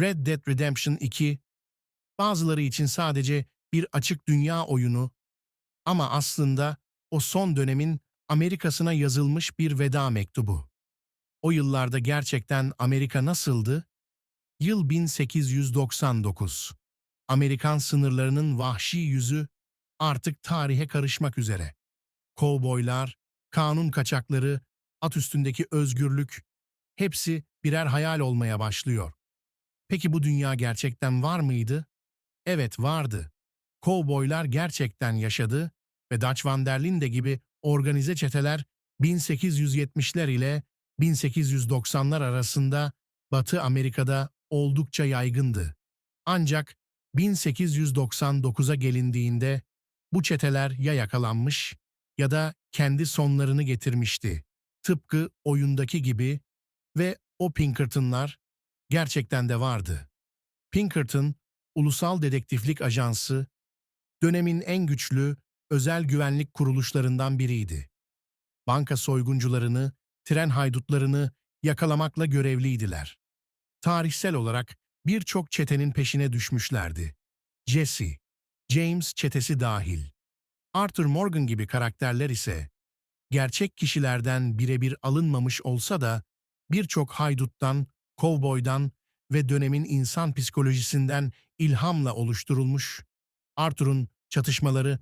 Red Dead Redemption 2, bazıları için sadece bir açık dünya oyunu ama aslında o son dönemin Amerika'sına yazılmış bir veda mektubu. O yıllarda gerçekten Amerika nasıldı? Yıl 1899. Amerikan sınırlarının vahşi yüzü artık tarihe karışmak üzere. Kovboylar, kanun kaçakları, at üstündeki özgürlük, hepsi birer hayal olmaya başlıyor. Peki bu dünya gerçekten var mıydı? Evet vardı. Kovboylar gerçekten yaşadı ve Dutch Van der Linde gibi organize çeteler 1870'ler ile 1890'lar arasında Batı Amerika'da oldukça yaygındı. Ancak 1899'a gelindiğinde bu çeteler ya yakalanmış ya da kendi sonlarını getirmişti. Tıpkı oyundaki gibi ve o Pinkerton'lar gerçekten de vardı. Pinkerton, ulusal dedektiflik ajansı, dönemin en güçlü özel güvenlik kuruluşlarından biriydi. Banka soyguncularını, tren haydutlarını yakalamakla görevliydiler. Tarihsel olarak birçok çetenin peşine düşmüşlerdi. Jesse, James çetesi dahil. Arthur Morgan gibi karakterler ise gerçek kişilerden birebir alınmamış olsa da birçok hayduttan, kovboydan ve dönemin insan psikolojisinden ilhamla oluşturulmuş. Arthur'un çatışmaları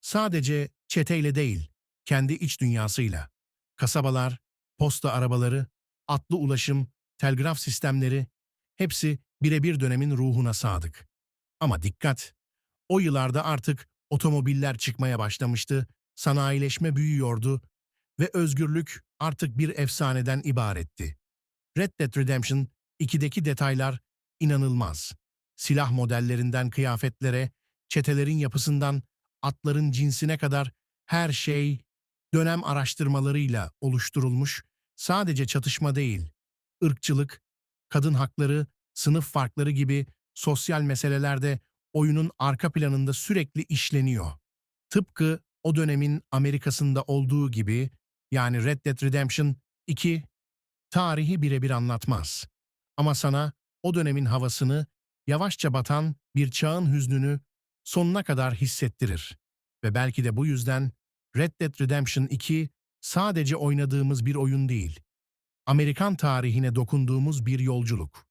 sadece çeteyle değil, kendi iç dünyasıyla. Kasabalar, posta arabaları, atlı ulaşım, telgraf sistemleri hepsi birebir dönemin ruhuna sadık. Ama dikkat! O yıllarda artık otomobiller çıkmaya başlamıştı, sanayileşme büyüyordu ve özgürlük artık bir efsaneden ibaretti. Red Dead Redemption 2'deki detaylar inanılmaz. Silah modellerinden kıyafetlere, çetelerin yapısından atların cinsine kadar her şey dönem araştırmalarıyla oluşturulmuş, sadece çatışma değil, ırkçılık, kadın hakları, sınıf farkları gibi sosyal meselelerde oyunun arka planında sürekli işleniyor. Tıpkı o dönemin Amerika'sında olduğu gibi, yani Red Dead Redemption 2, tarihi birebir anlatmaz. Ama sana o dönemin havasını, yavaşça batan bir çağın hüznünü sonuna kadar hissettirir. Ve belki de bu yüzden Red Dead Redemption 2 sadece oynadığımız bir oyun değil. Amerikan tarihine dokunduğumuz bir yolculuk.